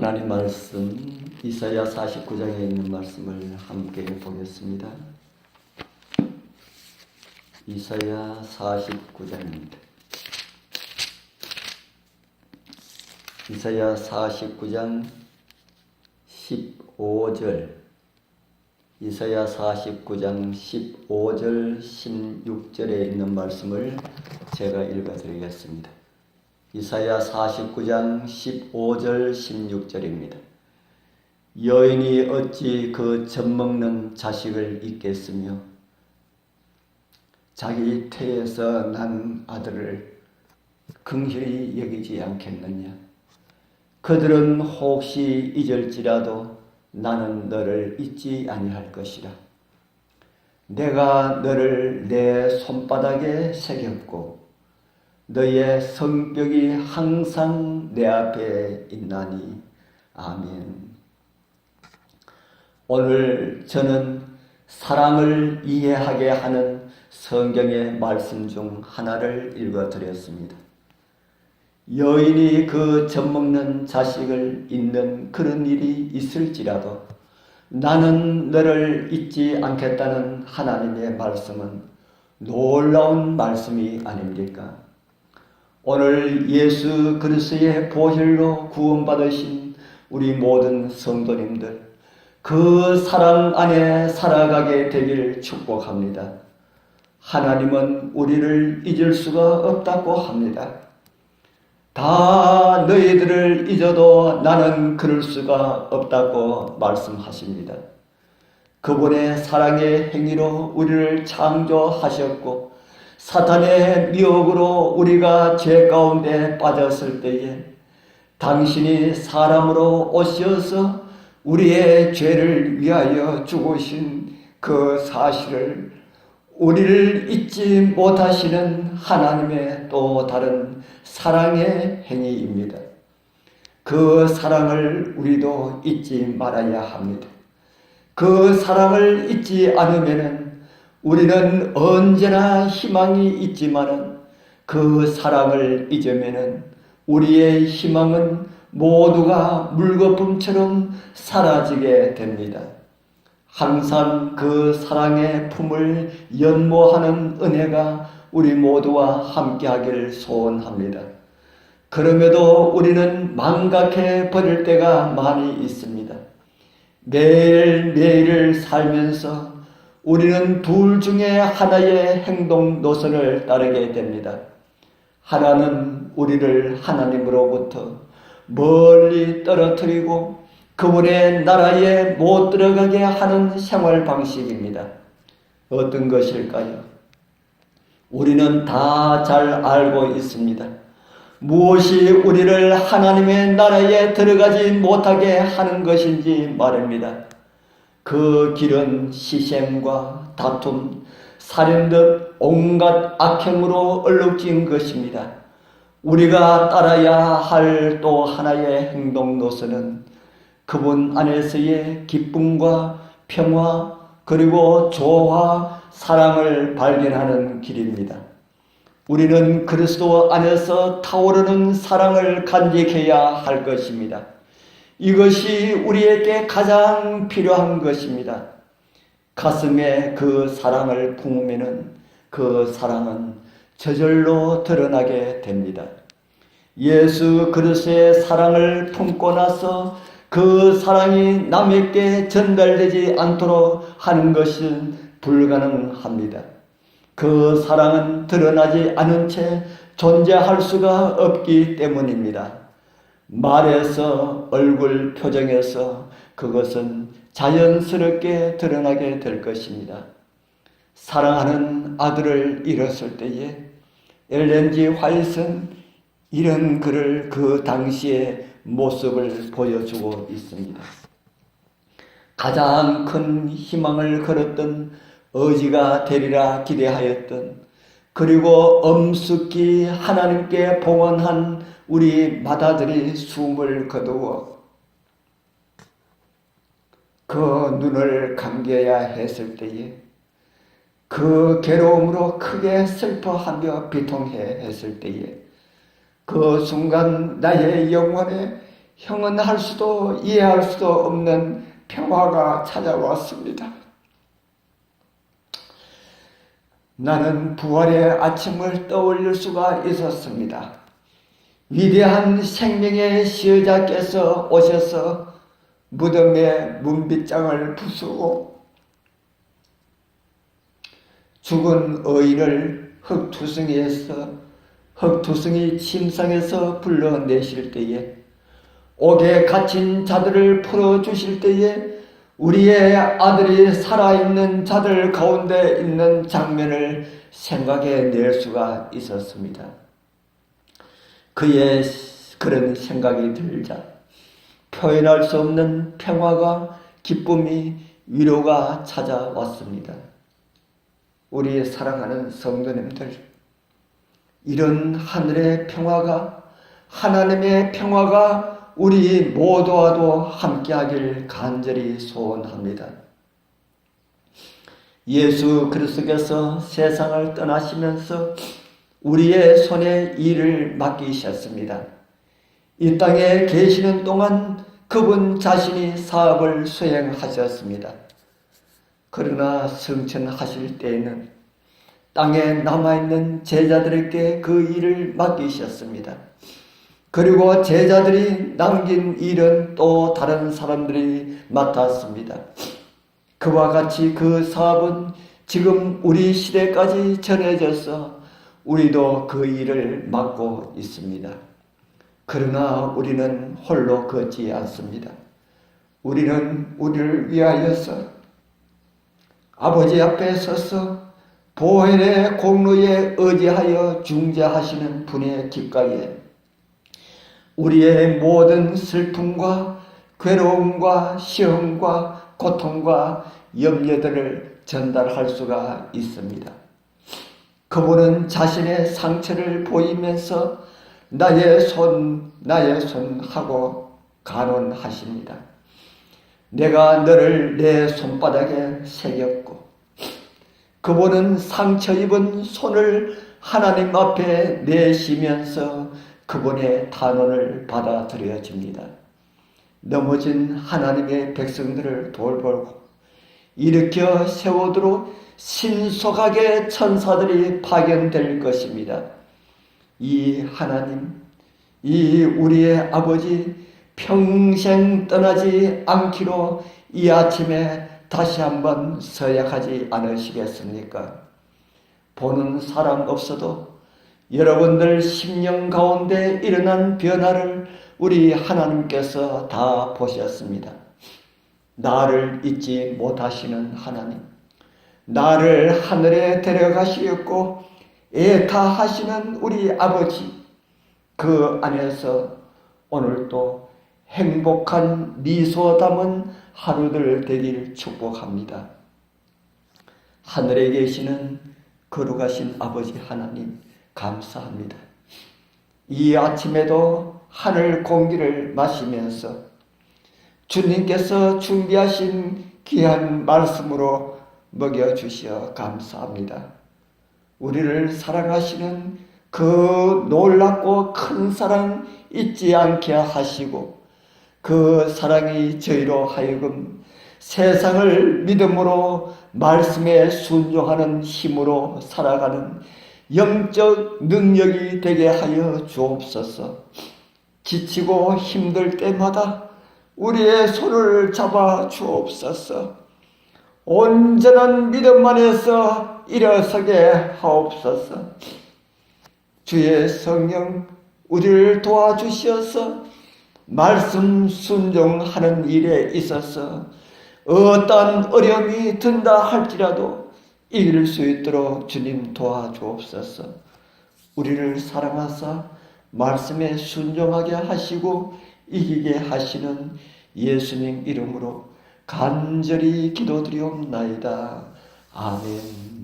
하나님 말씀 이사야 49장에 있는 말씀을 함께 보겠습니다. 이사야 49장입니다. 이사야 49장 15절 이사야 49장 15절 16절에 있는 말씀을 제가 읽어 드리겠습니다. 이사야 49장 15절 16절입니다. 여인이 어찌 그 젖먹는 자식을 잊겠으며 자기 태에서 난 아들을 긍휼히 여기지 않겠느냐 그들은 혹시 잊을지라도 나는 너를 잊지 아니할 것이라 내가 너를 내 손바닥에 새겼고 너의 성격이 항상 내 앞에 있나니 아멘. 오늘 저는 사랑을 이해하게 하는 성경의 말씀 중 하나를 읽어 드렸습니다. 여인이 그 젖먹는 자식을 잊는 그런 일이 있을지라도 나는 너를 잊지 않겠다는 하나님의 말씀은 놀라운 말씀이 아닙니까? 오늘 예수 그리스도의 보혈로 구원받으신 우리 모든 성도님들 그 사랑 안에 살아가게 되길 축복합니다. 하나님은 우리를 잊을 수가 없다고 합니다. 다 너희들을 잊어도 나는 그럴 수가 없다고 말씀하십니다. 그분의 사랑의 행위로 우리를 창조하셨고 사탄의 미혹으로 우리가 죄 가운데 빠졌을 때에 당신이 사람으로 오셔서 우리의 죄를 위하여 죽으신 그 사실을 우리를 잊지 못하시는 하나님의 또 다른 사랑의 행위입니다. 그 사랑을 우리도 잊지 말아야 합니다. 그 사랑을 잊지 않으면은 우리는 언제나 희망이 있지만은 그 사랑을 잊으면은 우리의 희망은 모두가 물거품처럼 사라지게 됩니다. 항상 그 사랑의 품을 연모하는 은혜가 우리 모두와 함께하기를 소원합니다. 그럼에도 우리는 망각해 버릴 때가 많이 있습니다. 매일매일을 살면서 우리는 둘 중에 하나의 행동 노선을 따르게 됩니다. 하나는 우리를 하나님으로부터 멀리 떨어뜨리고 그분의 나라에 못 들어가게 하는 생활 방식입니다. 어떤 것일까요? 우리는 다 잘 알고 있습니다. 무엇이 우리를 하나님의 나라에 들어가지 못하게 하는 것인지 말입니다. 그 길은 시샘과 다툼, 살인 등 온갖 악행으로 얼룩진 것입니다. 우리가 따라야 할 또 하나의 행동 노선은 그분 안에서의 기쁨과 평화 그리고 조화, 사랑을 발견하는 길입니다. 우리는 그리스도 안에서 타오르는 사랑을 간직해야 할 것입니다. 이것이 우리에게 가장 필요한 것입니다. 가슴에 그 사랑을 품으면 그 사랑은 저절로 드러나게 됩니다. 예수 그리스도의 사랑을 품고 나서 그 사랑이 남에게 전달되지 않도록 하는 것은 불가능합니다. 그 사랑은 드러나지 않은 채 존재할 수가 없기 때문입니다. 말에서 얼굴 표정에서 그것은 자연스럽게 드러나게 될 것입니다. 사랑하는 아들을 잃었을 때에 엘렌지 화이트는 이런 글을 그 당시의 모습을 보여주고 있습니다. 가장 큰 희망을 걸었던 의지가 되리라 기대하였던 그리고 엄숙히 하나님께 봉헌한 우리 마다들이 숨을 거두어 그 눈을 감겨야 했을 때에 그 괴로움으로 크게 슬퍼하며 비통해 했을 때에 그 순간 나의 영혼에 형은 할 수도 이해할 수도 없는 평화가 찾아왔습니다. 나는 부활의 아침을 떠올릴 수가 있었습니다. 위대한 생명의 시여자께서 오셔서 무덤의 문빗장을 부수고 죽은 의인을 흙투성이에서 흙투성이 침상에서 불러내실 때에 옥에 갇힌 자들을 풀어주실 때에 우리의 아들이 살아있는 자들 가운데 있는 장면을 생각해 낼 수가 있었습니다. 그의 그런 생각이 들자 표현할 수 없는 평화가 기쁨이 위로가 찾아왔습니다. 우리 사랑하는 성도님들 이런 하늘의 평화가 하나님의 평화가 우리 모두와도 함께하길 간절히 소원합니다. 예수 그리스도께서 세상을 떠나시면서 우리의 손에 일을 맡기셨습니다. 이 땅에 계시는 동안 그분 자신이 사업을 수행하셨습니다. 그러나 승천하실 때에는 땅에 남아있는 제자들에게 그 일을 맡기셨습니다. 그리고 제자들이 남긴 일은 또 다른 사람들이 맡았습니다. 그와 같이 그 사업은 지금 우리 시대까지 전해져서 우리도 그 일을 맡고 있습니다. 그러나 우리는 홀로 걷지 않습니다. 우리는 우리를 위하여서 아버지 앞에 서서 보혈의 공로에 의지하여 중재하시는 분의 깃가에 우리의 모든 슬픔과 괴로움과 시험과 고통과 염려들을 전달할 수가 있습니다. 그분은 자신의 상처를 보이면서 나의 손, 나의 손 하고 간언하십니다. 내가 너를 내 손바닥에 새겼고, 그분은 상처 입은 손을 하나님 앞에 내쉬면서 그분의 단언을 받아들여집니다. 넘어진 하나님의 백성들을 돌보고 일으켜 세우도록 신속하게 천사들이 파견될 것입니다. 이 하나님, 이 우리의 아버지 평생 떠나지 않기로 이 아침에 다시 한번 서약하지 않으시겠습니까? 보는 사람 없어도 여러분들 심령 가운데 일어난 변화를 우리 하나님께서 다 보셨습니다. 나를 잊지 못하시는 하나님, 나를 하늘에 데려가시었고 애타하시는 우리 아버지, 그 안에서 오늘도 행복한 미소 담은 하루들 되길 축복합니다. 하늘에 계시는 거룩하신 아버지 하나님, 감사합니다. 이 아침에도 하늘 공기를 마시면서 주님께서 준비하신 귀한 말씀으로 먹여주시어 감사합니다. 우리를 사랑하시는 그 놀랍고 큰 사랑 잊지 않게 하시고 그 사랑이 저희로 하여금 세상을 믿음으로 말씀에 순종하는 힘으로 살아가는 영적 능력이 되게 하여 주옵소서. 지치고 힘들 때마다 우리의 손을 잡아 주옵소서. 온전한 믿음 안에서 일어서게 하옵소서. 주의 성령 우리를 도와주시어서 말씀 순종하는 일에 있어서 어떤 어려움이 든다 할지라도 이길 수 있도록 주님 도와주옵소서. 우리를 사랑하사 말씀에 순종하게 하시고 이기게 하시는 예수님 이름으로 간절히 기도드리옵나이다. 아멘.